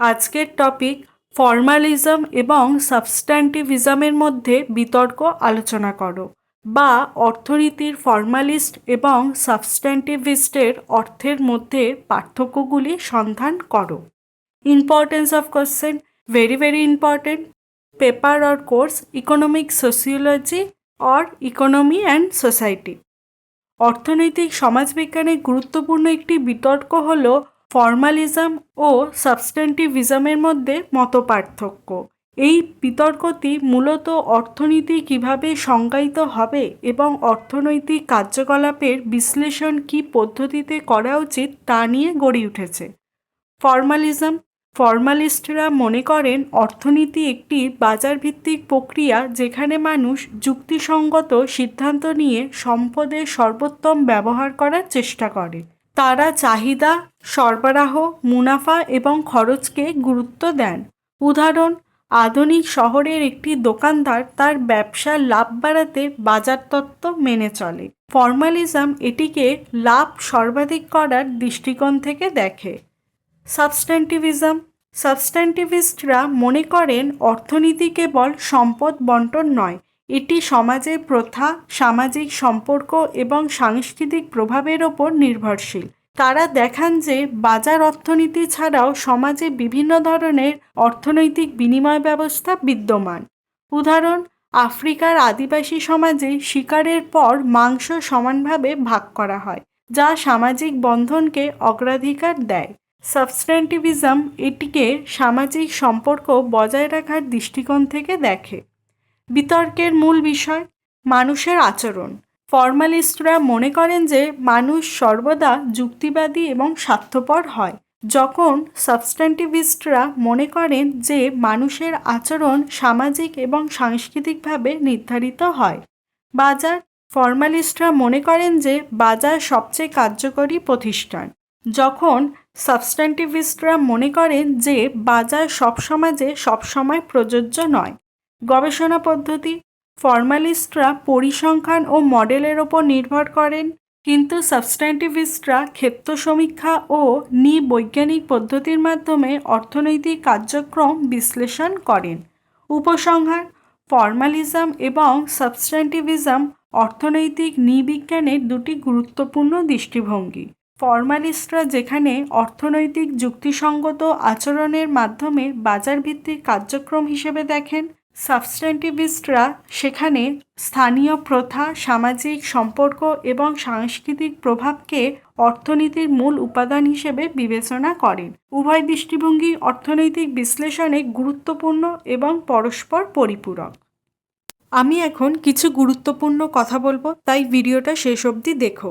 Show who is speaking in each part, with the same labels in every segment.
Speaker 1: আজকের topic formalism এবং সাবস্ট্যান্টিভিজমের মধ্যে বিতর্ক আলোচনা করো বা অর্থনীতির ফর্মালিস্ট এবং সাবস্ট্যান্টিভিস্টের অর্থের মধ্যে পার্থক্যগুলি সন্ধান করো। Importance of question very very important paper or course economic sociology or economy and society অর্থনৈতিক সমাজবিজ্ঞানের গুরুত্বপূর্ণ একটি বিতর্ক হল ফর্মালিজম ও সাবস্ট্যান্টিভিজমের মধ্যে মতপার্থক্য। এই বিতর্কটি মূলত অর্থনীতি কীভাবে সংজ্ঞায়িত হবে এবং অর্থনৈতিক কার্যকলাপের বিশ্লেষণ কী পদ্ধতিতে করা উচিত তা নিয়ে গড়ে উঠেছে। ফর্মালিজম ফর্মালিস্টরা মনে করেন অর্থনীতি একটি বাজারভিত্তিক প্রক্রিয়া যেখানে মানুষ যুক্তিসঙ্গত সিদ্ধান্ত নিয়ে সম্পদের সর্বোত্তম ব্যবহার করার চেষ্টা করে। তারা চাহিদা, সরবরাহ, মুনাফা এবং খরচকে গুরুত্ব দেন। উদাহরণ, আধুনিক শহরের একটি দোকানদার তার ব্যবসার লাভ বাড়াতে বাজার তত্ত্ব মেনে চলে। ফর্মালিজম এটিকে লাভ সর্বাধিক করার দৃষ্টিকোণ থেকে দেখে। সাবস্ট্যান্টিভিজম, সাবস্ট্যান্টিভিস্টরা মনে করেন অর্থনীতি কেবল সম্পদ বন্টন নয় এটি সমাজের প্রথা, সামাজিক সম্পর্ক এবং সাংস্কৃতিক প্রভাবের ওপর নির্ভরশীল। তারা দেখান যে বাজার অর্থনীতি ছাড়াও সমাজে বিভিন্ন ধরনের অর্থনৈতিক বিনিময় ব্যবস্থা বিদ্যমান। উদাহরণ, আফ্রিকার আদিবাসী সমাজে শিকারের পর মাংস সমানভাবে ভাগ করা হয়, যা সামাজিক বন্ধনকে অগ্রাধিকার দেয়। সাবস্টেন্টিভিজম এটিকে সামাজিক সম্পর্ক বজায় রাখার দৃষ্টিকোণ থেকে দেখে। বিতর্কের মূল বিষয় মানুষের আচরণ। ফর্মালিস্টরা মনে করেন যে মানুষ সর্বদা যুক্তিবাদী এবং স্বার্থপর হয়। যখন সাবস্ট্যান্টিভিস্টরা মনে করেন যে মানুষের আচরণ সামাজিক এবং সাংস্কৃতিকভাবে নির্ধারিত হয়। বাজার ফর্মালিস্টরা মনে করেন যে বাজার সবচেয়ে কার্যকরী প্রতিষ্ঠান। যখন সাবস্ট্যান্টিভিস্টরা মনে করেন যে বাজার সব সমাজে সবসময় প্রযোজ্য নয় গবেষণা পদ্ধতি। ফর্মালিস্টরা পরিসংখ্যান ও মডেলের ওপর নির্ভর করেন, কিন্তু সাবস্ট্যান্টিভিস্টরা ক্ষেত্র সমীক্ষা ও নিবৈজ্ঞানিক পদ্ধতির মাধ্যমে অর্থনৈতিক কার্যক্রম বিশ্লেষণ করেন। উপসংহার, ফর্মালিজম এবং সাবস্ট্যান্টিভিজম অর্থনৈতিক নৃবিজ্ঞানের দুটি গুরুত্বপূর্ণ দৃষ্টিভঙ্গি। ফর্মালিস্টরা যেখানে অর্থনৈতিক যুক্তিসঙ্গত আচরণের মাধ্যমে বাজারভিত্তিক কার্যক্রম হিসেবে দেখেন সাবস্ট্যান্টিভিস্টরা সেখানে স্থানীয় প্রথা, সামাজিক সম্পর্ক এবং সাংস্কৃতিক প্রভাবকে অর্থনীতির মূল উপাদান হিসেবে বিবেচনা করেন। উভয় দৃষ্টিভঙ্গি অর্থনৈতিক বিশ্লেষণে গুরুত্বপূর্ণ এবং পরস্পর পরিপূরক। আমি এখন কিছু গুরুত্বপূর্ণ কথা বলব, তাই ভিডিওটা শেষ অবধি দেখো।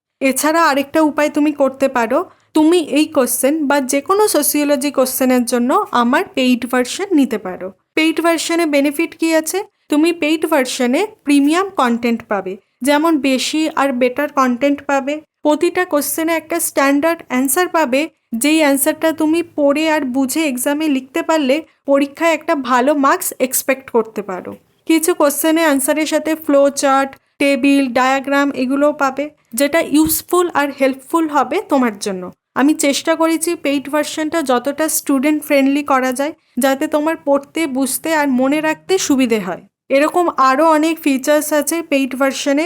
Speaker 1: এছাড়া আরেকটা উপায় তুমি করতে পারো। তুমি এই কোশ্চেন বা যে কোনো সোসিওলজি কোশ্চেনের জন্য আমার পেইড ভার্সন নিতে পারো। পেইড ভার্সনে বেনিফিট কী আছে? তুমি পেইড ভার্সনে প্রিমিয়াম কন্টেন্ট পাবে। যেমন বেশি আর বেটার কন্টেন্ট পাবে। প্রতিটা কোশ্চেনে একটা স্ট্যান্ডার্ড অ্যান্সার পাবে। যেই অ্যান্সারটা তুমি পড়ে আর বুঝে এক্সামে লিখতে পারলে পরীক্ষায় একটা ভালো মার্কস এক্সপেক্ট করতে পারো। কিছু কোশ্চেনে অ্যান্সারের সাথে ফ্লো চার্ট টেবিল ডায়াগ্রাম এগুলোও পাবে, যেটা ইউজফুল আর হেল্পফুল হবে তোমার জন্য। আমি চেষ্টা করেছি পেইড ভার্সনটা যতটা স্টুডেন্ট ফ্রেন্ডলি করা যায়, যাতে তোমার পড়তে, বুঝতে আর মনে রাখতে সুবিধে হয়। এরকম আরও অনেক ফিচার্স আছে পেইড ভার্সনে